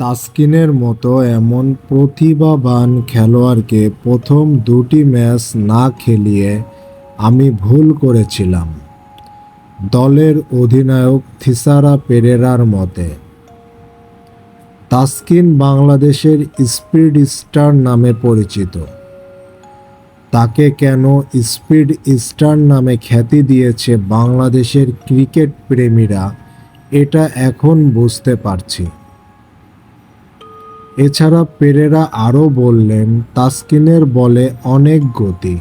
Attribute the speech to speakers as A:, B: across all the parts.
A: তাসকিনের মতো এমন প্রতিভাবান খেলোয়াড়কে প্রথম দুটি ম্যাচ না খেলিয়ে আমি ভুল করেছিলাম। দলের অধিনায়ক থিসারা পেরেরার মতে, তাসকিন বাংলাদেশের স্পিড স্টার নামে পরিচিত। তাকে কেন স্পিড স্টার নামে খ্যাতি দিয়েছে বাংলাদেশের ক্রিকেট প্রেমীরা, এটা এখন বুঝতে পারছি। এছাড়া পেরেরা আরও বললেন, তাসকিনের বলে অনেক গতি।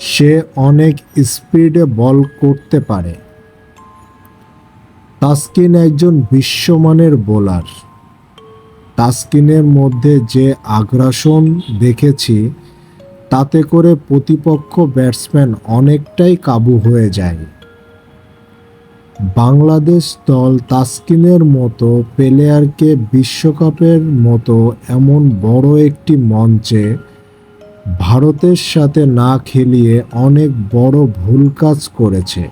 A: সে অনেক স্পিডে বল করতে পারে। তাসকিন একজন বিশ্বমানের বোলার। তাসকিনের মধ্যে যে আগ্রাসন দেখেছি, তাতে করে প্রতিপক্ষ ব্যাটসম্যান অনেকটাই কাবু হয়ে যায়। বাংলাদেশ দল তাসকিনের মতো প্লেয়ারকে বিশ্বকাপের মতো এমন বড় একটি মঞ্চে ভারতের সাথে না খেলিয়ে অনেক বড় ভুল কাজ করেছে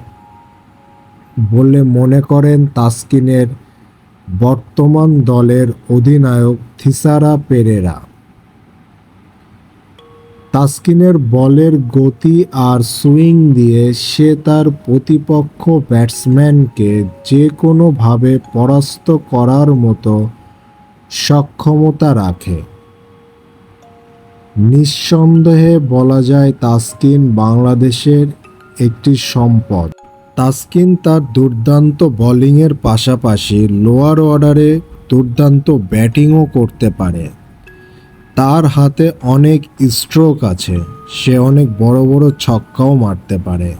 A: বলে মনে করেন তাসকিনের বর্তমান দলের অধিনায়ক থিসারা পেরেরা। তাসকিনের বলের গতি আর সুইং দিয়ে সে তার প্রতিপক্ষ ব্যাটসম্যানকে যে কোনোভাবে পরাস্ত করার মতো সক্ষমতা রাখে। নিঃসন্দেহে বলা যায় তাসকিন বাংলাদেশের একটি সম্পদ। তাসকিন তার দুর্দান্ত বোলিংয়ের পাশাপাশি লোয়ার অর্ডারে দুর্দান্ত ব্যাটিংও করতে পারে। তার হাতে অনেক স্ট্রোক আছে সে অনেক বড় বড় ছক্কাও মারতে পারে।